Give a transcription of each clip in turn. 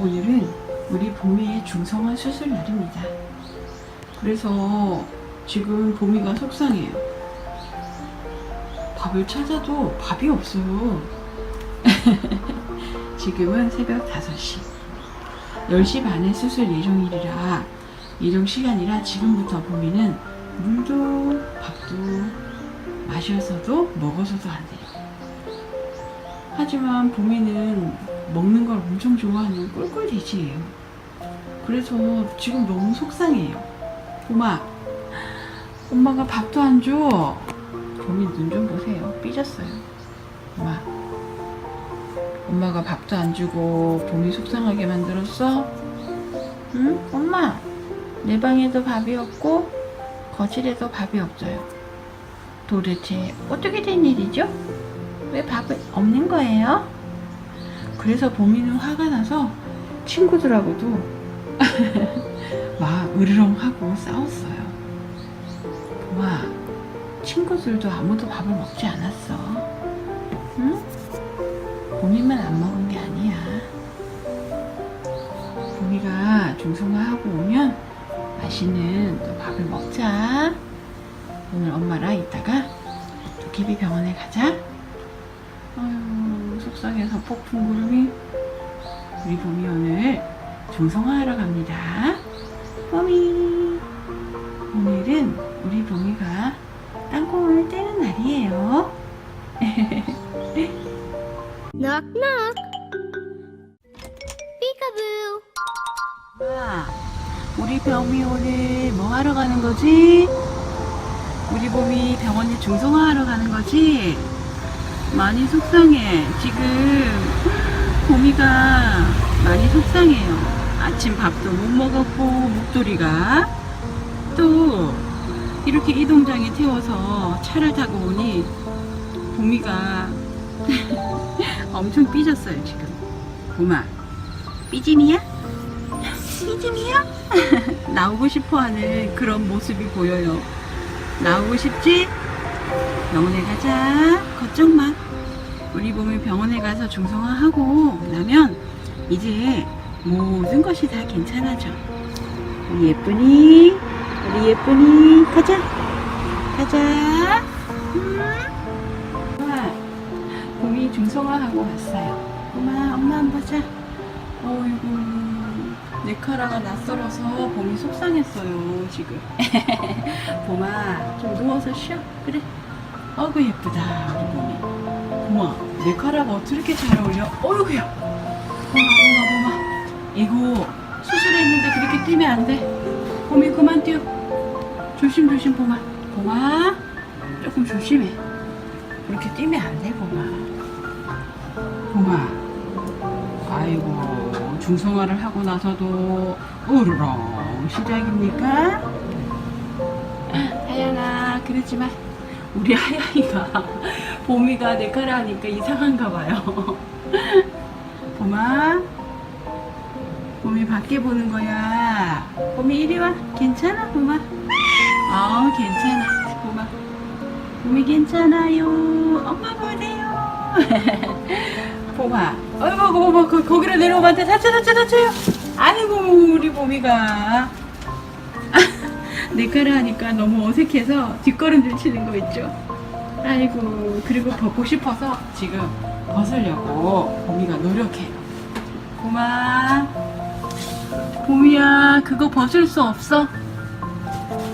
오늘은 우리 봄이의 중성화 수술 날입니다. 그래서 지금 봄이가 속상해요. 밥을 찾아도 밥이 없어요. 지금은 새벽 5시. 10시 반에 수술 예정일이라, 예정 시간이라 지금부터 봄이는 물도 밥도 마셔서도 먹어서도 안 돼요. 하지만 봄이는 먹는 걸 엄청 좋아하는 꿀꿀 돼지예요. 그래서 지금 너무 속상해요. 봄아, 엄마가 밥도 안 줘. 봄이 눈좀 보세요. 삐졌어요. 엄마. 엄마가 밥도 안 주고 봄이 속상하게 만들었어? 응? 엄마. 내 방에도 밥이 없고 거실에도 밥이 없어요. 도대체 어떻게 된 일이죠? 왜 밥이 없는 거예요? 그래서 봄이는 화가 나서 친구들하고도 막 으르렁하고 싸웠어요. 봄아, 친구들도 아무도 밥을 먹지 않았어. 응? 봄이만 안 먹은 게 아니야. 봄이가 중성화하고 오면 맛있는 또 밥을 먹자. 오늘 엄마랑 이따가 도깨비 병원에 가자. 폭풍 구름이. 우리 봄이 오늘 중성화하러 갑니다. 봄이. 오늘은 우리 봄이가 땅콩을 떼는 날이에요. Knock knock. Peekaboo. 아, 우리 봄이 오늘 뭐 하러 가는 거지? 우리 봄이 병원에 중성화하러 가는 거지? 많이 속상해. 지금 봄이가 많이 속상해요. 아침 밥도 못 먹었고 목도리가 또 이렇게 이동장에 태워서 차를 타고 오니 봄이가 엄청 삐졌어요 지금. 봄아, 삐짐이야? 삐짐이야? 나오고 싶어하는 그런 모습이 보여요. 나오고 싶지? 병원에 가자. 걱정 마. 우리 봄이 병원에 가서 중성화하고 나면 이제 모든 것이 다 괜찮아져. 우리 예쁜이, 우리 예쁜이, 가자. 가자. 음. 엄마, 봄이 중성화하고 왔어요. 엄마, 엄마 한번 보자. 어이구, 내 카라가 낯설어서 봄이 속상했어요, 지금. 봄아, 좀 누워서 쉬어. 그래. 어이구, 예쁘다, 우리 봄이. 봄아, 내 카라가 어떻게 잘 어울려? 어이구야. 봄아, 봄아, 봄아. 이거 수술했는데 그렇게 뛰면 안 돼. 봄이 그만 뛰어. 조심조심, 봄아. 봄아, 조금 조심해. 그렇게 뛰면 안 돼, 봄아. 봄아. 아이고 중성화를 하고 나서도 으르렁 시작입니까? 하양아 그러지 마 우리 하양이가 봄이가 내 카라 하니까 이상한가 봐요. 봄아 봄이 밖에 보는 거야. 봄이 이리 와. 괜찮아 봄아? 아 괜찮아 봄아. 봄이 괜찮아요. 엄마 보세요. 봄아, 어이구, 어이구, 거, 거기로 내려오면 안 돼. 다쳐, 다쳐, 다쳐요. 아이고, 우리 봄이가. 내 카라 하니까 너무 어색해서 뒷걸음질 치는 거 있죠. 아이고, 그리고 벗고 싶어서 지금 벗으려고 봄이가 노력해요. 봄아, 봄이야, 그거 벗을 수 없어.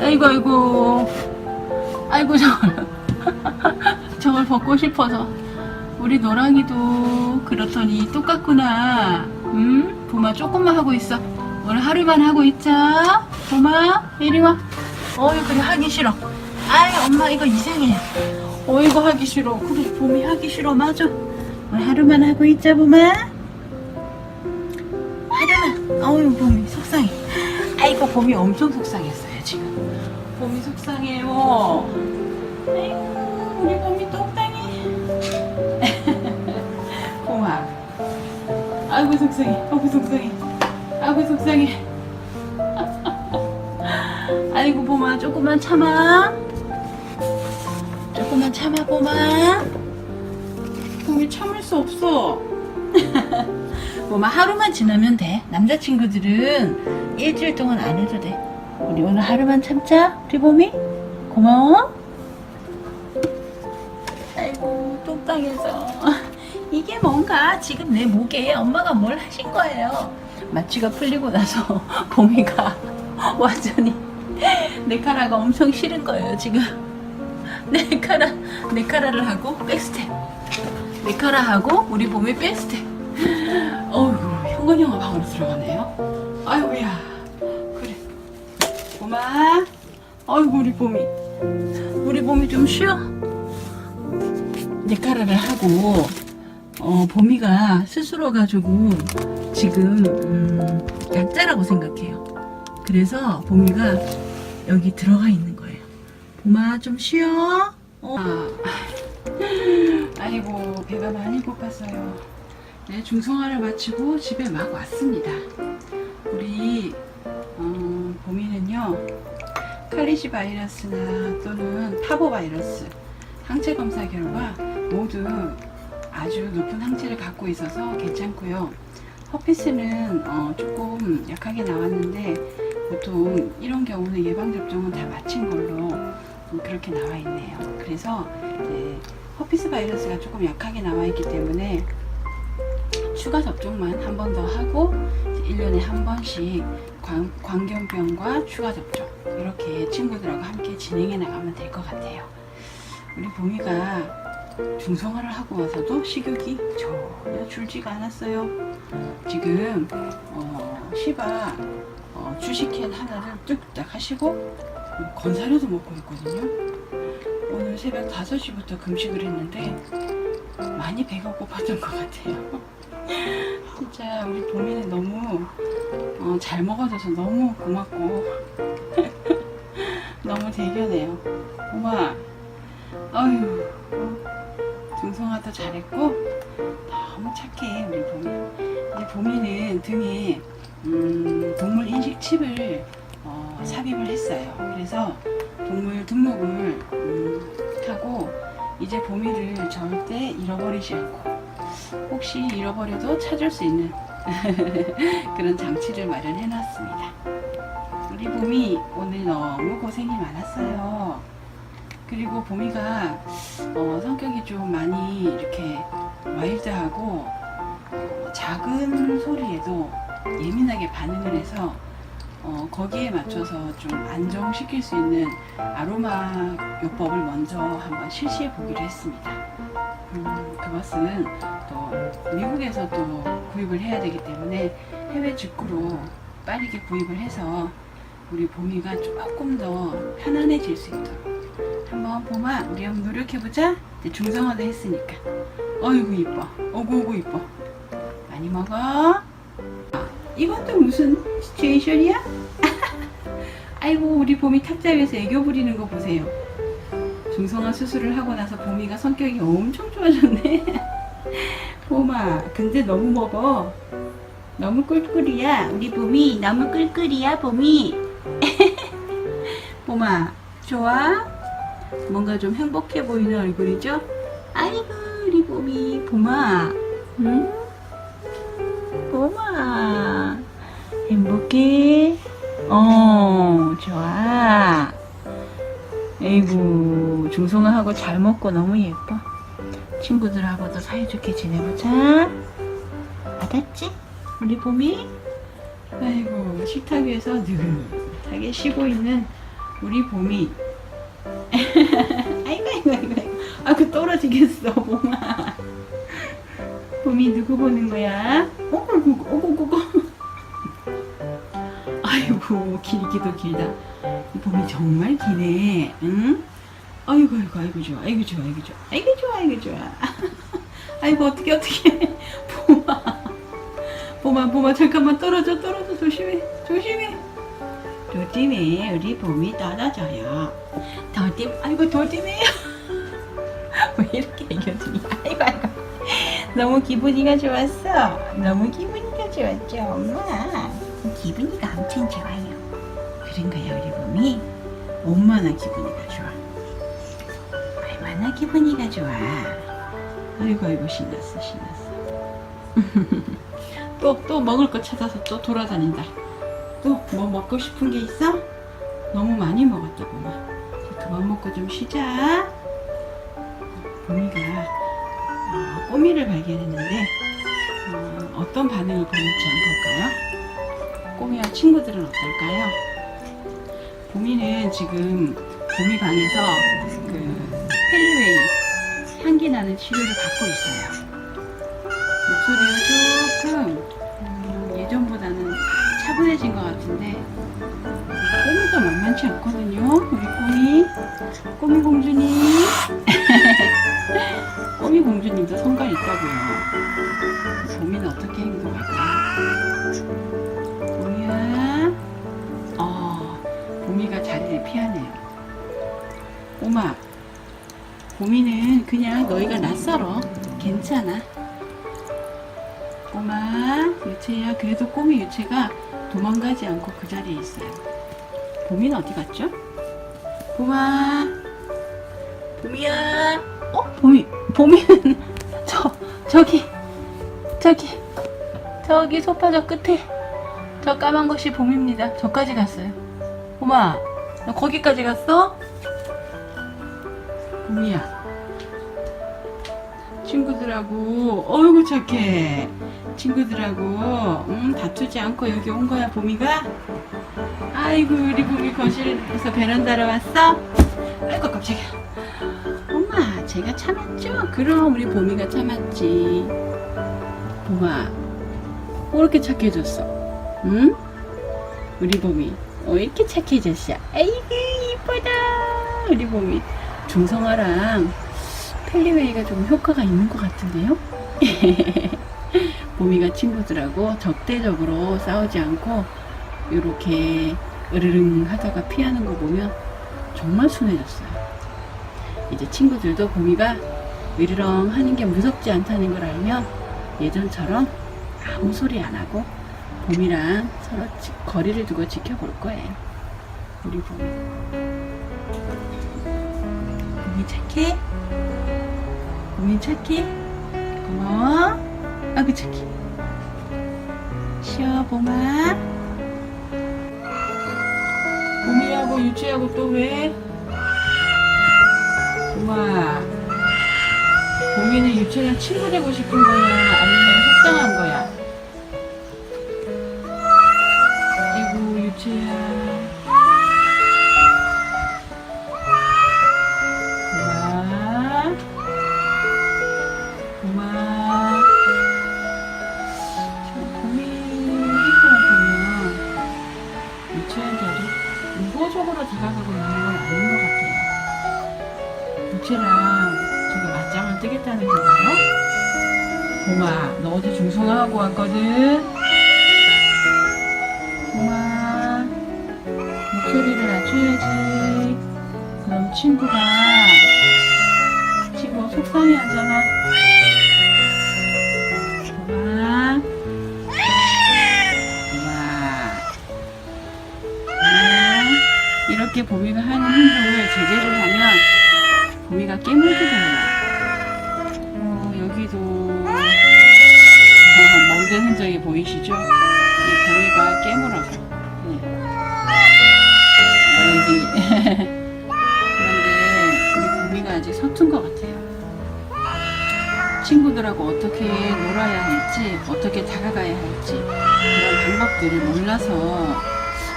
아이고, 아이고, 아이고, 저걸. 저걸 벗고 싶어서. 우리 노랑이도 그렇더니 똑같구나. 응? 봄아 조금만 하고 있어. 오늘 하루만 하고 있자. 봄아 이리 와. 어이 그래 하기 싫어. 아이 엄마 이거 이상해. 어 이거 하기 싫어. 그래 봄이 하기 싫어 맞아. 오늘 하루만 하고 있자 봄아. 하루만. 어유 봄이 속상해. 아이고 봄이 엄청 속상했어요 지금. 봄이 속상해요. 아이고 우리 봄이. 봄아. 아이고 속상해. 아이고 속상해. 아이고 속상해. 아이고 봄아 조금만 참아. 조금만 참아 봄아. 봄이 참을 수 없어. 봄아 하루만 지나면 돼. 남자친구들은 일주일 동안 안 해도 돼. 우리 오늘 하루만 참자. 우리 봄이 고마워. 아이고 똥땅해서 이게 뭔가 지금 내 목에 엄마가 뭘 하신 거예요. 마취가 풀리고 나서 봄이가 완전히 내 카라가 엄청 싫은 거예요 지금. 내 카라 내 카라를 하고 백스텝. 내 카라 하고 우리 봄이 백스텝. 어이구 현관 형아 방으로 들어가네요. 아이고야 그래 봄아. 아이고 우리 봄이 우리 봄이 좀 쉬어. 네카라를 하고 어, 봄이가 스스로 가지고 지금 음, 약자라고 생각해요. 그래서 봄이가 여기 들어가 있는 거예요. 봄아 좀 쉬어. 어. 아, 아이고 배가 많이 고팠어요. 네, 중성화를 마치고 집에 막 왔습니다. 우리 어, 봄이는요 칼리시 바이러스나 또는 파보 바이러스 항체 검사 결과 모두 아주 높은 항체를 갖고 있어서 괜찮고요. 허피스는 어, 조금 약하게 나왔는데 보통 이런 경우는 예방 접종은 다 마친 걸로 음, 그렇게 나와 있네요. 그래서 허피스 바이러스가 조금 약하게 나와 있기 때문에 추가 접종만 한 번 더 하고 1년에 한 번씩 광, 광견병과 추가 접종 이렇게 친구들하고 함께 진행해 나가면 될 것 같아요. 우리 봄이가 중성화를 하고 와서도 식욕이 전혀 줄지가 않았어요. 지금 어, 시바 어, 주식캔 하나를 뚝딱 하시고 건사료도 먹고 있거든요. 오늘 새벽 5시부터 금식을 했는데 많이 배가 고팠던 것 같아요. 진짜 우리 봄이는 너무 어, 잘 먹어줘서 너무 고맙고 너무 대견해요. 엄마, 아유, 중성화도 잘했고 너무 착해 우리 봄이. 이제 봄이는 등에 음, 동물 인식 칩을 어, 삽입을 했어요. 그래서 동물 등록을 음, 하고 이제 봄이를 절대 잃어버리지 않고 혹시 잃어버려도 찾을 수 있는 그런 장치를 마련해 놨습니다. 우리 봄이 오늘 너무 고생이 많았어요. 그리고 봄이가 어, 성격이 좀 많이 이렇게 와일드하고 어, 작은 소리에도 예민하게 반응을 해서 어, 거기에 맞춰서 좀 안정시킬 수 있는 아로마 요법을 먼저 한번 실시해 보기로 했습니다. 음, 그것은 또 미국에서 또 구입을 해야 되기 때문에 해외 직구로 빠르게 구입을 해서 우리 봄이가 조금 더 편안해질 수 있도록 한번 봄아 우리 한번 노력해보자. 이제 중성화도 했으니까. 어이구 이뻐. 어구 어구 이뻐. 많이 먹어. 아, 이건 또 무슨 시츄에이션이야? 아이고 우리 봄이 탁자 위에서 애교 부리는 거 보세요. 중성화 수술을 하고 나서 봄이가 성격이 엄청 좋아졌네. 봄아 근데 너무 먹어. 너무 꿀꿀이야. 우리 봄이 너무 꿀꿀이야 봄이. 봄아 좋아? 뭔가 좀 행복해 보이는 얼굴이죠? 아이고 우리 봄이 봄아 응? 봄아 행복해? 어 좋아 에이구 중성화하고 잘 먹고 너무 예뻐 친구들하고도 사이좋게 지내보자 알았지? 우리 봄이? 아이고 식탁 위에서 느긋하게 쉬고 있는 우리 봄이 아이고 아이고 아이고. 아이고 아그 떨어지겠어 봄아. 봄이 누구 보는 거야? 어구구 어구구구 아이고 길기도 길다. 이 봄이 정말 기네 응? 아이고 아이고 아이고 좋아. 아이고 좋아 아이고 좋아. 아이고 좋아 아이고 좋아. 아이고 어떻게 어떻게 봄아. 봄아 봄아 잠깐만 떨어져 떨어져. 조심해 조심해. 조심해. 우리 봄이 떨어져요 더딤 아이고 더딤해요. 왜 이렇게 애교들이? 아이고 아이고. 너무 기분이가 좋았어. 너무 기분이가 좋았죠 엄마. 기분이가 엄청 좋아요. 그런가요 우리 봄이. 얼마나 기분이가 좋아. 얼마나 기분이가 좋아. 아이고 아이고 신났어 신났어. 또, 또 먹을 거 찾아서 또 돌아다닌다. 또 뭐 먹고 싶은 게 있어? 너무 많이 먹었다, 봄아. 그만 먹고 좀 쉬자. 봄이가 어, 꼬미를 발견했는데 어, 어떤 반응을 보일지 한번 볼까요? 꼬미와 친구들은 어떨까요? 봄이는 지금 봄이 방에서 그 펠리웨이 향기 나는 치료를 받고 있어요. 목소리가 조금 음, 예전보다는 차분해진 것 같은데 꼬미가 만만치 않거든요. 우리 꼬미 꼬미 공주님 꼬미 공주님도 성깔 있다고요. 봄이는 어떻게 행동할까요? 봄이야 어 봄이가 자리를 피하네요. 꼬마 봄이는 그냥 너희가 낯설어 괜찮아. 꼬마 유채야 그래도 꼬미 유채가 도망가지 않고 그 자리에 있어요. 봄이는 어디 갔죠? 봄아 봄이야 어 봄이 봄이는 저 저기 저기 저기 소파 저 끝에 저 까만 것이 봄입니다. 저까지 갔어요. 봄아 너 거기까지 갔어? 봄이야 친구들하고 어이구 착해 친구들하고 음, 다투지 않고 여기 온 거야 봄이가 아이고 우리 봄이 거실에서 베란다로 왔어? 아이고 깜짝이야. 엄마 제가 참았죠? 그럼 우리 봄이가 참았지. 봄아 뭐 이렇게 착해졌어? 응? 우리 봄이 어 이렇게 착해졌어? 아이고 이쁘다. 우리 봄이 중성화랑 펠리웨이가 좀 효과가 있는 것 같은데요? 봄이가 친구들하고 적대적으로 싸우지 않고 이렇게 으르릉 하다가 피하는 거 보면 정말 순해졌어요. 이제 친구들도 봄이가 으르렁 하는 게 무섭지 않다는 걸 알면 예전처럼 아무 소리 안 하고 봄이랑 서로 지- 거리를 두고 지켜볼 거예요. 우리 봄이. 봄이 착해? 봄이 착해? 고마워. 아그 착해. 쉬어 봄아. 봄이하고 유치하고 또 왜? 봄아. 봄이는 유치랑 친구 되고 싶은 거야? 아니면 속상한 거야? 아이고 유치야. 유치랑 저기 맞짱을 뜨겠다는 건가요? 봄아, 너 어제 중성화하고 왔거든? 봄아, 목소리를 낮춰야지. 그럼 친구가, 친구가 속상해 하잖아. 봄아, 봄아. 아, 이렇게 봄이가 하는 행동을 제재를 하면 봄이가 깨물게 돼요. 어, 여기도 어, 먹는 흔적이 보이시죠? 이 봄이가 깨물어서. 네. 여기. 그런데 우리 봄이가 아직 서툰 것 같아요. 친구들하고 어떻게 놀아야 할지, 어떻게 다가가야 할지, 그런 방법들을 몰라서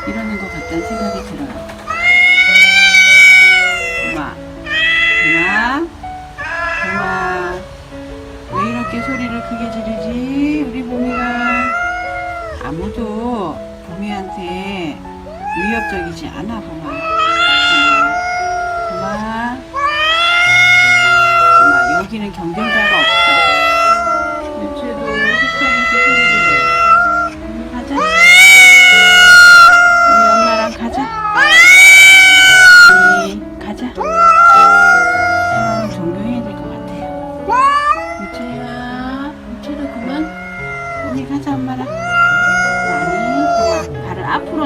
이러는 것 같다는 생각이 들어요. 크게 지르지? 우리 봄이가 아무도 봄이한테 위협적이지 않아, 봄아. 응. 봄아, 엄마, 여기는 경쟁자가 없어.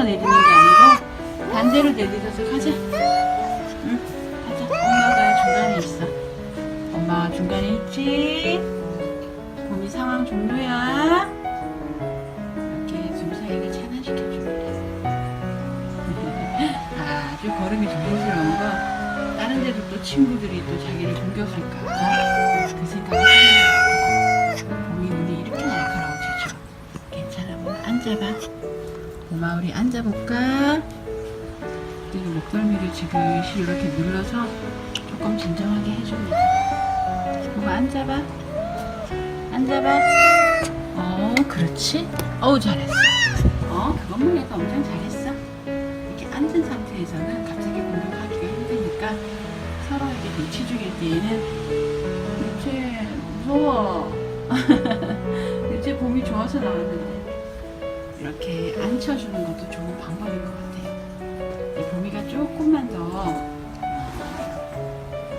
내리는 게 아니고 반대로 내리셔서 가자. 응? 가자. 엄마가 중간에 있어. 엄마가 중간에 있지. 봄이 상황 종료야. 이렇게 둘 사이가 차단시켜줍니다. 아주 걸음이 조심스러운 거. 다른 데도 또 친구들이 또 자기를 공격할까 봐 그 생각을 하는 거야. 봄이 오늘 이렇게 날카로워지죠. 괜찮아, 엄마. 앉아봐. 고마 우리 앉아볼까? 그리고 목덜미를 지그시 이렇게 눌러서 조금 진정하게 해줍니다. 고마 앉아봐. 앉아봐. 어, 그렇지. 어우, 잘했어. 어, 그것만 해도 엄청 잘했어. 이렇게 앉은 상태에서는 갑자기 공격하기가 힘드니까 서로에게 눈치 죽일 때에는 유채 무서워. 유채 봄이 좋아서 나왔는데 이렇게 앉혀주는 것도 좋은 방법인 것 같아요. 이 봄이가 조금만 더 어,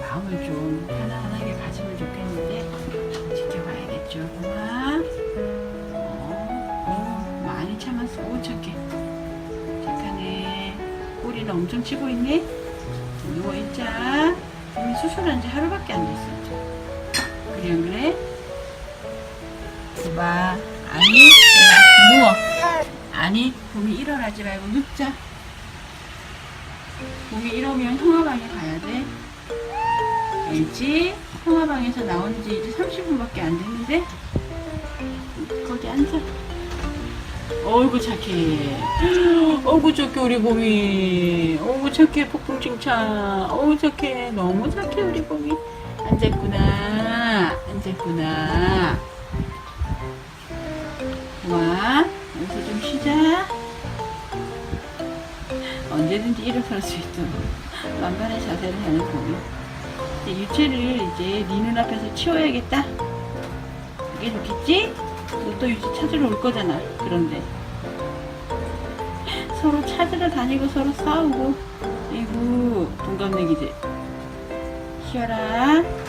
마음을 좀 편안하게 가지면 좋겠는데 지켜봐야겠죠. 고마. 어, 어, 많이 참았어. 오, 착해. 착하네. 꼬리는 엄청 치고 있네. 누워있자. 봄이 수술한 지 하루밖에 안 됐어. 그래, 안 그래? 봐. 아니, 야, 누워. 아니, 봄이 일어나지 말고 눕자. 봄이 이러면 형아방에 가야 돼. 알지? 형아방에서 나온 지 이제 30분밖에 안 됐는데? 거기 앉아. 어이구 착해. 어이구 착해 우리 봄이. 어이구 착해 폭풍 칭찬. 어이구 착해. 너무 착해 우리 봄이. 앉았구나. 앉았구나. 와 여기서 좀 쉬자. 언제든지 일어설 수 있도록 만반의 자세를 하는. 이제 유채를 이제 네 눈앞에서 치워야겠다. 이게 좋겠지? 너 또 유채 찾으러 올 거잖아. 그런데 서로 찾으러 다니고 서로 싸우고. 이구 동갑내기들. 쉬어라.